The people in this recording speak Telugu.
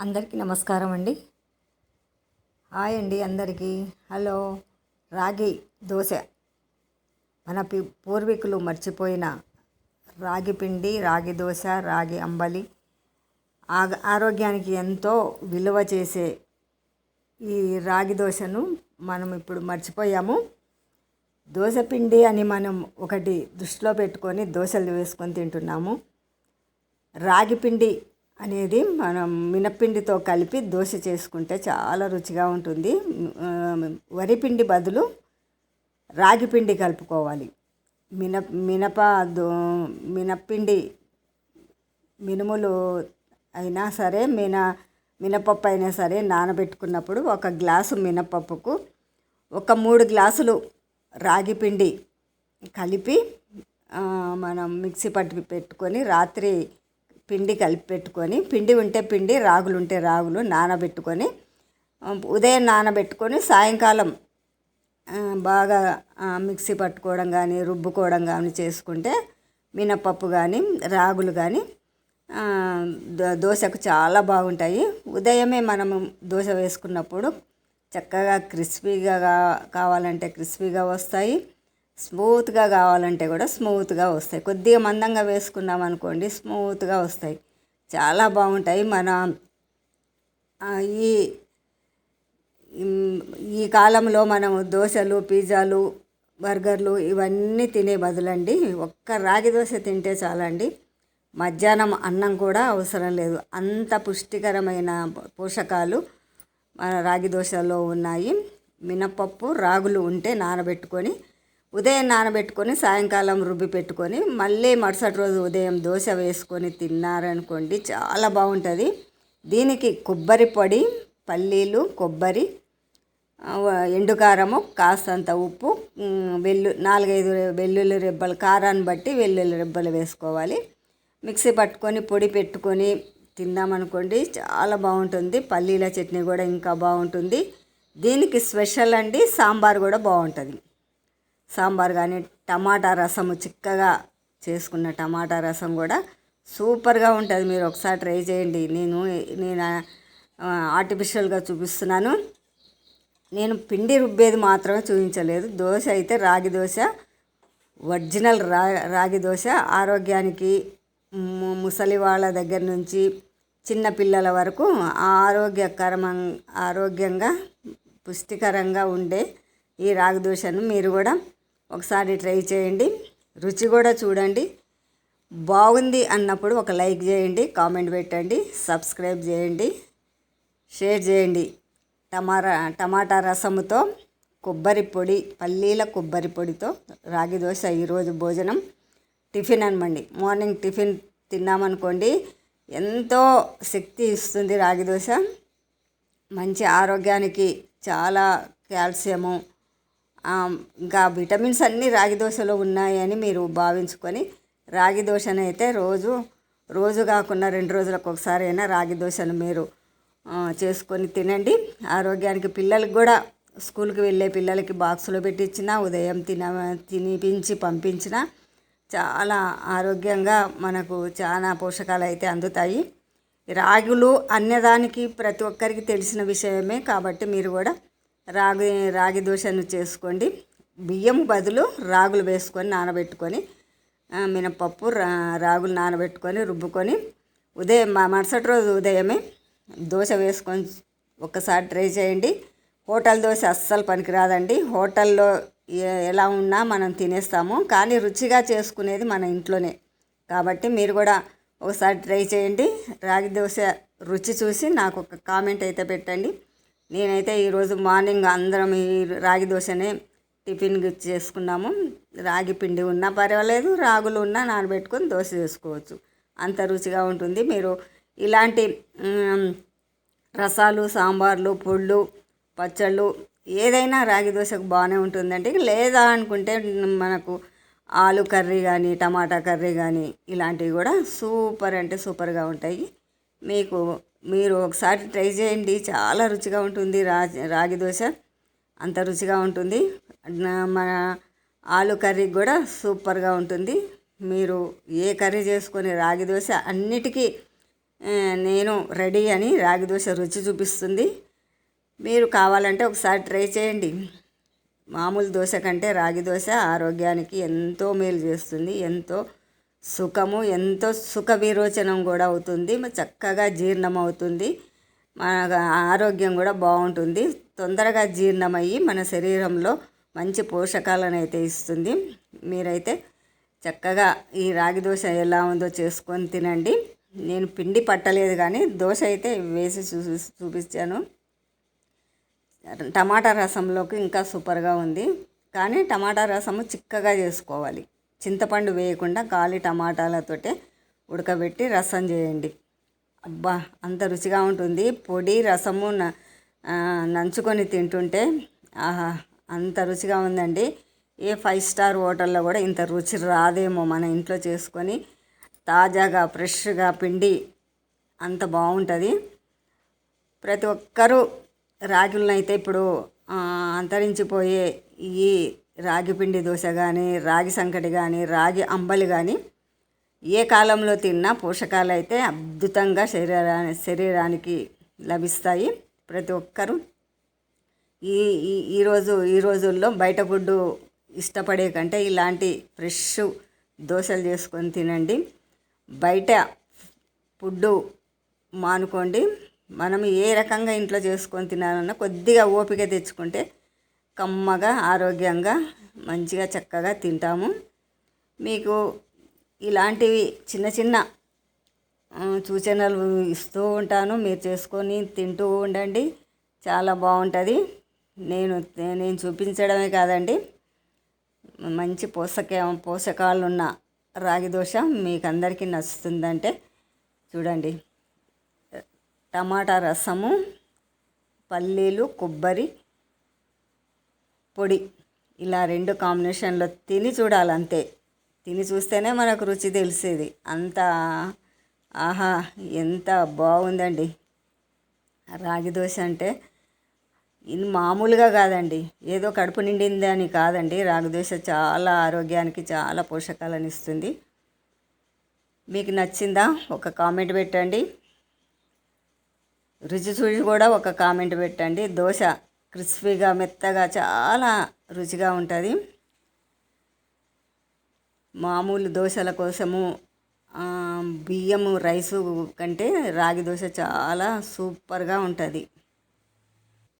అందరికీ నమస్కారం అండి. హాయ్ అండి అందరికీ. హలో రాగి దోశ. మన పి పూర్వీకులు మర్చిపోయిన రాగి పిండి రాగి దోశ రాగి అంబలి. ఆ ఆరోగ్యానికి ఎంతో విలువ చేసే ఈ రాగి దోశను మనం ఇప్పుడు మర్చిపోయాము. దోశ పిండి అని మనం ఒకటి దృష్టిలో పెట్టుకొని దోశలు వేసుకొని తింటున్నాము. రాగి పిండి అనేది మనం మినప్పిండితో కలిపి దోశ చేసుకుంటే చాలా రుచిగా ఉంటుంది. వరిపిండి వరి పిండి బదులు రాగి పిండి కలుపుకోవాలి. మిన మినప దో మినప్పిండి మినుములు అయినా సరే మిన మినపప్పు అయినా సరే నానబెట్టుకున్నప్పుడు ఒక గ్లాసు మినపప్పుకు ఒక మూడు గ్లాసులు రాగి పిండి కలిపి మనం మిక్సీ పట్టి పెట్టుకొని రాత్రి పిండి కలిపి పెట్టుకొని పిండి ఉంటే పిండి రాగులు ఉంటే రాగులు నానబెట్టుకొని ఉదయం నానబెట్టుకొని సాయంకాలం బాగా మిక్సీ పట్టుకోవడం కానీ రుబ్బుకోవడం కానీ చేసుకుంటే మినపప్పు కానీ రాగులు కానీ దోశకు చాలా బాగుంటాయి. ఉదయమే మనము దోశ వేసుకున్నప్పుడు చక్కగా క్రిస్పీగా కావాలంటే క్రిస్పీగా వస్తాయి. స్మూత్గా కావాలంటే కూడా స్మూత్గా వస్తాయి. కొద్దిగా మందంగా వేసుకున్నాం అనుకోండి స్మూత్గా వస్తాయి. చాలా బాగుంటాయి. మన ఈ ఈ కాలంలో మనం దోశలు పిజ్జాలు బర్గర్లు ఇవన్నీ తినే బదులండి ఒక్క రాగి దోశ తింటే చాలండి. మధ్యాహ్నం అన్నం కూడా అవసరం లేదు. అంత పుష్టికరమైన పోషకాలు మన రాగి దోశలో ఉన్నాయి. మినపప్పు రాగులు ఉంటే నానబెట్టుకొని ఉదయం నానబెట్టుకొని సాయంకాలం రుబ్బి పెట్టుకొని మళ్ళీ మరుసటి రోజు ఉదయం దోశ వేసుకొని తిన్నారనుకోండి చాలా బాగుంటుంది. దీనికి కొబ్బరి పొడి పల్లీలు కొబ్బరి ఎండుకారము కాస్తంత ఉప్పు వెల్లు నాలుగైదు వెల్లుల్లి రెబ్బలు కారాన్ని బట్టి వెల్లుల్లి రెబ్బలు వేసుకోవాలి. మిక్సీ పట్టుకొని పొడి పెట్టుకొని తిన్నామనుకోండి చాలా బాగుంటుంది. పల్లీల చట్నీ కూడా ఇంకా బాగుంటుంది. దీనికి స్పెషల్ అండి సాంబార్ కూడా బాగుంటుంది. సాంబార్ కానీ టమాటా రసము చిక్కగా చేసుకున్న టమాటా రసం కూడా సూపర్గా ఉంటుంది. మీరు ఒకసారి ట్రై చేయండి. నేను నేను ఆర్టిఫిషియల్గా చూపిస్తున్నాను. నేను పిండి రుబ్బేది మాత్రమే చూపించలేదు. దోశ అయితే రాగి దోశ ఒరిజినల్ రా రాగి దోశ. ఆరోగ్యానికి ముసలి వాళ్ళ దగ్గర నుంచి చిన్న పిల్లల వరకు ఆరోగ్యకరమం ఆరోగ్యంగా పుష్టికరంగా ఉండే ఈ రాగి దోశను మీరు కూడా ఒకసారి ట్రై చేయండి. రుచి కూడా చూడండి. బాగుంది అన్నప్పుడు ఒక లైక్ చేయండి కామెంట్ పెట్టండి సబ్స్క్రైబ్ చేయండి షేర్ చేయండి. టమాటా టమాటా రసముతో కొబ్బరి పొడి పల్లీల కొబ్బరి పొడితో రాగి దోశ ఈరోజు భోజనం. టిఫిన్ అనమండి. మార్నింగ్ టిఫిన్ తిన్నామనుకోండి ఎంతో శక్తి ఇస్తుంది రాగి దోశ. మంచి ఆరోగ్యానికి చాలా కాల్షియము ఇంకా విటమిన్స్ అన్నీ రాగి దోశలో ఉన్నాయని మీరు భావించుకొని రాగి దోశను అయితే రోజు రోజు కాకుండా రెండు రోజులకు ఒకసారి అయినా రాగి దోశను మీరు చేసుకొని తినండి. ఆరోగ్యానికి పిల్లలకు కూడా స్కూల్కి వెళ్ళే పిల్లలకి బాక్సులో పెట్టించిన ఉదయం తిన తినిపించి పంపించిన చాలా ఆరోగ్యంగా మనకు చాలా పోషకాలు అయితే అందుతాయి. రాగులు అన్నదానికి ప్రతి ఒక్కరికి తెలిసిన విషయమే కాబట్టి మీరు కూడా రాగి రాగి దోశను చేసుకోండి. బియ్యం బదులు రాగులు వేసుకొని నానబెట్టుకొని మినపప్పు రా రాగులు నానబెట్టుకొని రుబ్బుకొని ఉదయం మా మరుసటి రోజు ఉదయమే దోశ వేసుకొని ఒక్కసారి ట్రై చేయండి. హోటల్ దోశ అస్సలు పనికిరాదండి. హోటల్లో ఎలా ఉన్నా మనం తినేస్తాము. కానీ రుచిగా చేసుకునేది మన ఇంట్లోనే. కాబట్టి మీరు కూడా ఒకసారి ట్రై చేయండి. రాగి దోశ రుచి చూసి నాకు ఒక కామెంట్ అయితే పెట్టండి. నేనైతే ఈరోజు మార్నింగ్ అందరం ఈ రాగి దోశనే టిఫిన్ చేసుకున్నాము. రాగి పిండి ఉన్నా పర్వాలేదు రాగులు ఉన్నా నానబెట్టుకొని దోశ చేసుకోవచ్చు. అంత రుచిగా ఉంటుంది. మీరు ఇలాంటి రసాలు సాంబార్లు పుళ్ళు పచ్చళ్ళు ఏదైనా రాగి దోశకు బాగానే ఉంటుందండి. లేదా అనుకుంటే మనకు ఆలు కర్రీ కానీ టమాటా కర్రీ కానీ ఇలాంటివి కూడా సూపర్ అంటే సూపర్గా ఉంటాయి. మీకు మీరు ఒకసారి ట్రై చేయండి. చాలా రుచిగా ఉంటుంది రా రాగి దోశ. అంత రుచిగా ఉంటుంది. మన ఆలు కర్రీ కూడా సూపర్గా ఉంటుంది. మీరు ఏ కర్రీ చేసుకొని రాగి దోశ అన్నిటికీ నేను రెడీ అని రాగి దోశ రుచి చూపిస్తుంది. మీరు కావాలంటే ఒకసారి ట్రై చేయండి. మామూలు దోశ కంటే రాగి దోశ ఆరోగ్యానికి ఎంతో మేలు చేస్తుంది. ఎంతో సుఖము ఎంతో సుఖ విరోచనం కూడా అవుతుంది. చక్కగా జీర్ణం అవుతుంది మన ఆరోగ్యం కూడా బాగుంటుంది. తొందరగా జీర్ణమయ్యి మన శరీరంలో మంచి పోషకాలను అయితే ఇస్తుంది. మీరైతే చక్కగా ఈ రాగి దోశ ఎలా ఉందో చేసుకొని తినండి. నేను పిండి పట్టలేదు కానీ దోశ అయితే వేసి చూ చూపించాను. టమాటా రసంలోకి ఇంకా సూపర్గా ఉంది. కానీ టమాటా రసము చిక్కగా చేసుకోవాలి. చింతపండు వేయకుండా గాలి టమాటాలతోటే ఉడకబెట్టి రసం చేయండి. అబ్బా అంత రుచిగా ఉంటుంది. పొడి రసము న- నంచుకొని తింటుంటే ఆహా అంత రుచిగా ఉందండి. ఏ ఫైవ్ స్టార్ హోటల్లో కూడా ఇంత రుచి రాదేమో మన ఇంట్లో చేసుకొని తాజాగా ఫ్రెష్గా పిండి అంత బాగుంటుంది. ప్రతి ఒక్కరూ రాగులను అయితే ఇప్పుడు అంతరించిపోయే ఈ రాగి పిండి దోశ కానీ రాగి సంకటి కానీ రాగి అంబలి కానీ ఏ కాలంలో తిన్నా పోషకాలు అయితే అద్భుతంగా శరీరా శరీరానికి లభిస్తాయి ప్రతి ఒక్కరూ. ఈ ఈ- ఈరోజు ఈ రోజుల్లో బయట ఫుడ్ ఇష్టపడే కంటే ఇలాంటి ఫ్రెష్ దోశలు చేసుకొని తినండి. బయట ఫుడ్డు మానుకోండి. మనం ఏ రకంగా ఇంట్లో చేసుకొని తినాలన్నా కొద్దిగా ఓపిక తెచ్చుకుంటే కమ్మగా ఆరోగ్యంగా మంచిగా చక్కగా తింటాము. మీకు ఇలాంటివి చిన్న చిన్న సూచనలు ఇస్తూ ఉంటాను. మీరు చేసుకొని తింటూ ఉండండి. చాలా బాగుంటుంది. నేను నేను చూపించడమే కాదండి. మంచి పోషక పోషకాలున్న రాగి దోశ మీకు అందరికీ నచ్చుతుందంటే చూడండి. టమాటా రసము పల్లీలు కొబ్బరి పొడి. ఇలా రెండు కాంబినేషన్లో తిని చూడాలి అంతే తిని చూస్తేనే మనకు రుచి తెలిసేది. అంత ఆహా ఎంత బాగుందండి. రాగి దోశ అంటే ఇది మామూలుగా కాదండి. ఏదో కడుపు నిండింది అని కాదండి. రాగి దోశ చాలా ఆరోగ్యానికి చాలా పోషకాలను ఇస్తుంది. మీకు నచ్చిందా? ఒక కామెంట్ పెట్టండి. రుచి చూసి కూడా ఒక కామెంట్ పెట్టండి. దోశ క్రిస్పీగా మెత్తగా చాలా రుచిగా ఉంటుంది. మామూలు దోశల కోసము బియ్యము రైసు కంటే రాగి దోశ చాలా సూపర్గా ఉంటుంది.